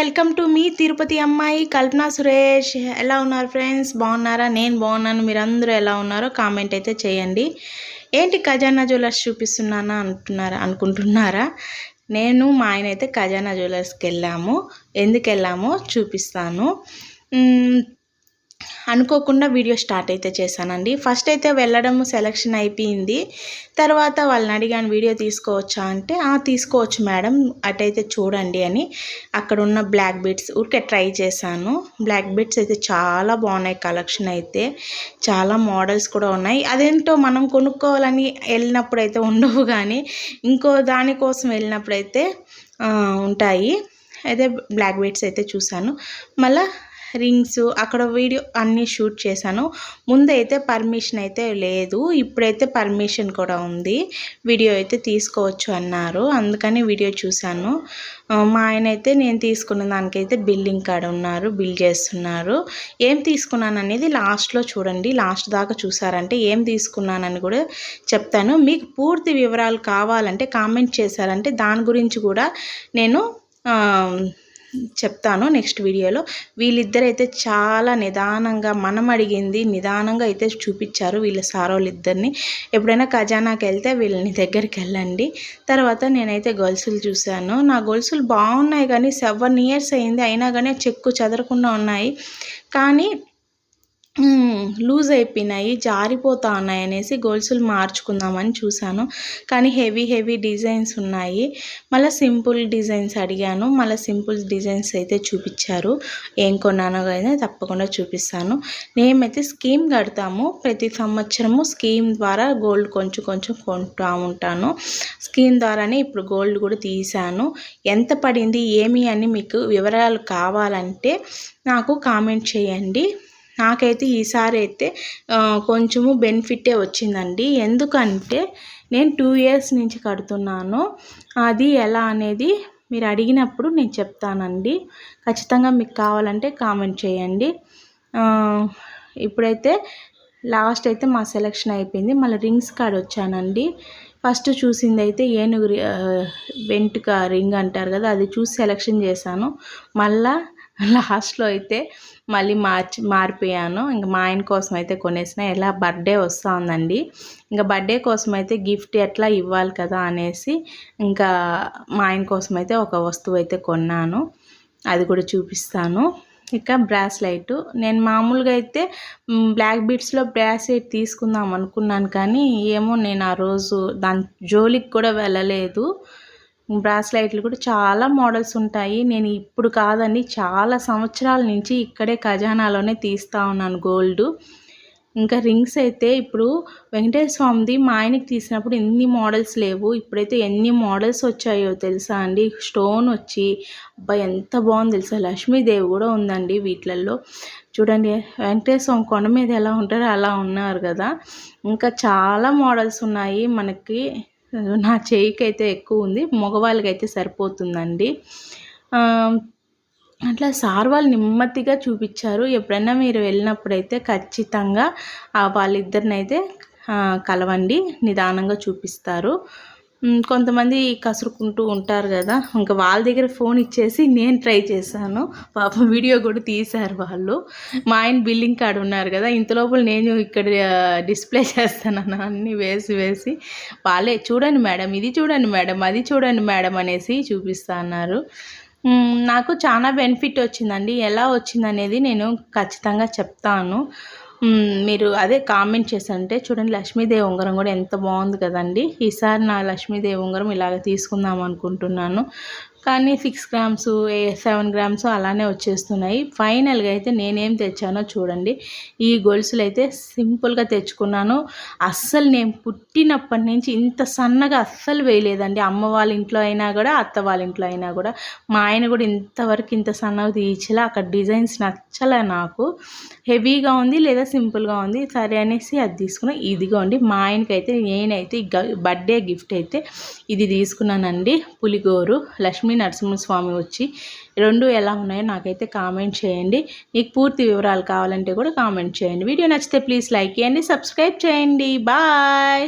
Welcome to me Tirupati అమ్మాయి కల్పన సురేష్. ఎలా ఉన్నారు ఫ్రెండ్స్? బాగున్నారా? నేను బాగున్నాను. మీరందరూ ఎలా ఉన్నారో కామెంట్ అయితే చేయండి. ఏంటి ఖజానా జ్యువెలర్స్ చూపిస్తున్నానా అంటున్నారా? అనుకుంటున్నారా? నేను మా ఆయన అయితే ఖజానా జ్యువెలర్స్కి వెళ్ళాము. ఎందుకు వెళ్ళామో చూపిస్తాను. అనుకోకుండా వీడియో స్టార్ట్ అయితే చేశానండి. ఫస్ట్ అయితే వెళ్ళడం సెలక్షన్ అయిపోయింది. తర్వాత వాళ్ళని అడిగాను వీడియో తీసుకోవచ్చా? అంటే ఆ తీసుకోవచ్చు మేడం అటైతే చూడండి అని. అక్కడ ఉన్న బ్లాక్ బీట్స్ ఊరికే ట్రై చేశాను. బ్లాక్ బీట్స్ అయితే చాలా బాగున్నాయి కలెక్షన్ అయితే. చాలా మోడల్స్ కూడా ఉన్నాయి. అదేంటో మనం కొనుక్కోవాలని వెళ్ళినప్పుడు అయితే ఉండవు కానీ ఇంకో దానికోసం వెళ్ళినప్పుడు అయితే ఉంటాయి. అయితే బ్లాక్ బీట్స్ అయితే చూశాను. మళ్ళీ రింగ్స్ అక్కడ వీడియో అన్నీ షూట్ చేశాను. ముందైతే పర్మిషన్ అయితే లేదు. ఇప్పుడైతే పర్మిషన్ కూడా ఉంది. వీడియో అయితే తీసుకోవచ్చు అన్నారు. అందుకని వీడియో చూశాను. మా ఆయన అయితే నేను తీసుకున్న దానికైతే బిల్లింగ్ కాడ ఉన్నారు. బిల్ చేస్తున్నారు. ఏం తీసుకున్నాను అనేది లాస్ట్లో చూడండి. లాస్ట్ దాకా చూసారంటే ఏం తీసుకున్నానని కూడా చెప్తాను. మీకు పూర్తి వివరాలు కావాలంటే కామెంట్ చేశారంటే దాని గురించి కూడా నేను చెప్తాను నెక్స్ట్ వీడియోలో. వీళ్ళిద్దరైతే చాలా నిదానంగా మనం అడిగింది నిదానంగా అయితే చూపించారు వీళ్ళ సారోళ్ళు ఇద్దరిని ఎప్పుడైనా ఖజానాకి వెళ్తే వీళ్ళని దగ్గరికి వెళ్ళండి. తర్వాత నేనైతే గొలుసులు చూశాను. నా గొలుసులు బాగున్నాయి కానీ సెవెన్ ఇయర్స్ అయింది. అయినా కానీ చెక్కు చెదరకుండా ఉన్నాయి. కానీ లూజ్ అయిపోయినాయి జారిపోతా ఉన్నాయి అనేసి గోల్సులు మార్చుకుందామని చూశాను. కానీ హెవీ హెవీ డిజైన్స్ ఉన్నాయి. మళ్ళీ సింపుల్ డిజైన్స్ అడిగాను. మళ్ళీ సింపుల్ డిజైన్స్ అయితే చూపించారు. ఏం కొన్నానో కానీ తప్పకుండా చూపిస్తాను. మేమైతే స్కీమ్ కడతాము. ప్రతి సంవత్సరము స్కీమ్ ద్వారా గోల్డ్ కొంచెం కొంచెం కొంటూ ఉంటాను. స్కీమ్ ద్వారానే ఇప్పుడు గోల్డ్ కూడా తీశాను. ఎంత పడింది ఏమి అని మీకు వివరాలు కావాలంటే నాకు కామెంట్ చేయండి. నాకైతే ఈసారి అయితే కొంచెము బెనిఫిటే వచ్చిందండి. ఎందుకంటే నేను టూ ఇయర్స్ నుంచి కడుతున్నాను. అది ఎలా అనేది మీరు అడిగినప్పుడు నేను చెప్తానండి. ఖచ్చితంగా మీకు కావాలంటే కామెంట్ చేయండి. ఇప్పుడైతే లాస్ట్ అయితే మా సెలెక్షన్ అయిపోయింది. మళ్ళీ రింగ్స్ కాడ వచ్చానండి. ఫస్ట్ చూసింది అయితే ఏనుగు రి- రింగ్ అంటారు కదా అది చూసి సెలెక్షన్ చేశాను. మళ్ళా లాస్ట్లో అయితే మళ్ళీ మార్చి మారిపోయాను. ఇంకా మా ఆయన కోసం అయితే కొనేసిన. ఎలా? బర్త్డే వస్తూ ఉందండి ఇంకా బర్త్డే కోసం అయితే గిఫ్ట్ ఎట్లా ఇవ్వాలి కదా అనేసి ఇంకా మా ఆయన కోసం అయితే ఒక వస్తువు అయితే కొన్నాను. అది కూడా చూపిస్తాను. ఇక బ్రాస్లైట్. నేను మామూలుగా అయితే బ్లాక్ బీట్స్లో బ్రాస్లైట్ తీసుకుందాం అనుకున్నాను కానీ ఏమో నేను ఆ రోజు దాని జోలికి కూడా వెళ్ళలేదు. బ్రాస్లైట్లు కూడా చాలా మోడల్స్ ఉంటాయి. నేను ఇప్పుడు కాదండి చాలా సంవత్సరాల నుంచి ఇక్కడే ఖజానాలోనే తీస్తూ ఉన్నాను గోల్డ్. ఇంకా రింగ్స్ అయితే ఇప్పుడు వెంకటేశ్వర స్వామిది మా ఆయనకి తీసినప్పుడు ఎన్ని మోడల్స్ లేవు. ఇప్పుడైతే ఎన్ని మోడల్స్ వచ్చాయో తెలుసా అండి? స్టోన్ వచ్చి అబ్బా ఎంత బాగుంది తెలుసా? లక్ష్మీదేవి కూడా ఉందండి వీటిలలో. చూడండి వెంకటేశ్వర స్వామి కొండ మీద ఎలా ఉంటారో అలా ఉన్నారు కదా. ఇంకా చాలా మోడల్స్ ఉన్నాయి మనకి. నా చేయికి అయితే ఎక్కువ ఉంది మగవాళ్ళకైతే సరిపోతుందండి. అట్లా సార్ వాళ్ళు నెమ్మదిగా చూపించారు. ఎప్పుడైనా మీరు వెళ్ళినప్పుడైతే ఖచ్చితంగా వాళ్ళిద్దరినైతే కలవండి నిదానంగా చూపిస్తారు. కొంతమంది కసురుకుంటూ ఉంటారు కదా. ఇంకా వాళ్ళ దగ్గర ఫోన్ ఇచ్చేసి నేను ట్రై చేశాను. పాపం వీడియో కూడా తీశారు వాళ్ళు. మా ఆయన బిల్లింగ్ కార్డ్ ఉన్నారు కదా. ఇంత లోపల నేను ఇక్కడ డిస్ప్లే చేస్తాను అన్ని వేసి వేసి. వాళ్ళే చూడండి మేడం ఇది చూడండి మేడం అది చూడండి మేడం అనేసి చూపిస్తా అన్నారు. నాకు చాలా బెనిఫిట్ వచ్చిందండి. ఎలా వచ్చిందనేది నేను ఖచ్చితంగా చెప్తాను. మీరు అదే కామెంట్ చేసంటే చూడండి లక్ష్మీదేవి ఉంగరం కూడా ఎంత బాగుంది కదండి. ఈసారి నా లక్ష్మీదేవి ఉంగరం ఇలాగ తీసుకుందాం అనుకుంటున్నాను. కానీ సిక్స్ గ్రామ్స్ సెవెన్ గ్రామ్స్ అలానే వచ్చేస్తున్నాయి. ఫైనల్గా అయితే నేనేం తెచ్చానో చూడండి. ఈ గొలుసులు అయితే సింపుల్గా తెచ్చుకున్నాను. అస్సలు నేను పుట్టినప్పటి నుంచి ఇంత సన్నగా అస్సలు వేయలేదండి. అమ్మ వాళ్ళ ఇంట్లో అయినా కూడా అత్త వాళ్ళ ఇంట్లో అయినా కూడా. మా ఆయన కూడా ఇంతవరకు ఇంత సన్నగా తీయించలే అక్కడ డిజైన్స్ నచ్చలే నాకు. హెవీగా ఉంది లేదా సింపుల్గా ఉంది? సరే అనేసి అది తీసుకున్నా. ఇదిగోండి మా ఆయనకైతే నేనైతే బర్త్డే గిఫ్ట్ అయితే ఇది తీసుకున్నానండి. పులిగోరు లక్ష్మీ నరసింహస్వామి వచ్చి రెండు ఎలా ఉన్నాయో నాకైతే కామెంట్ చేయండి. మీకు పూర్తి వివరాలు కావాలంటే కూడా కామెంట్ చేయండి. వీడియో నచ్చితే ప్లీజ్ లైక్ చేయండి సబ్స్క్రైబ్ చేయండి. బాయ్.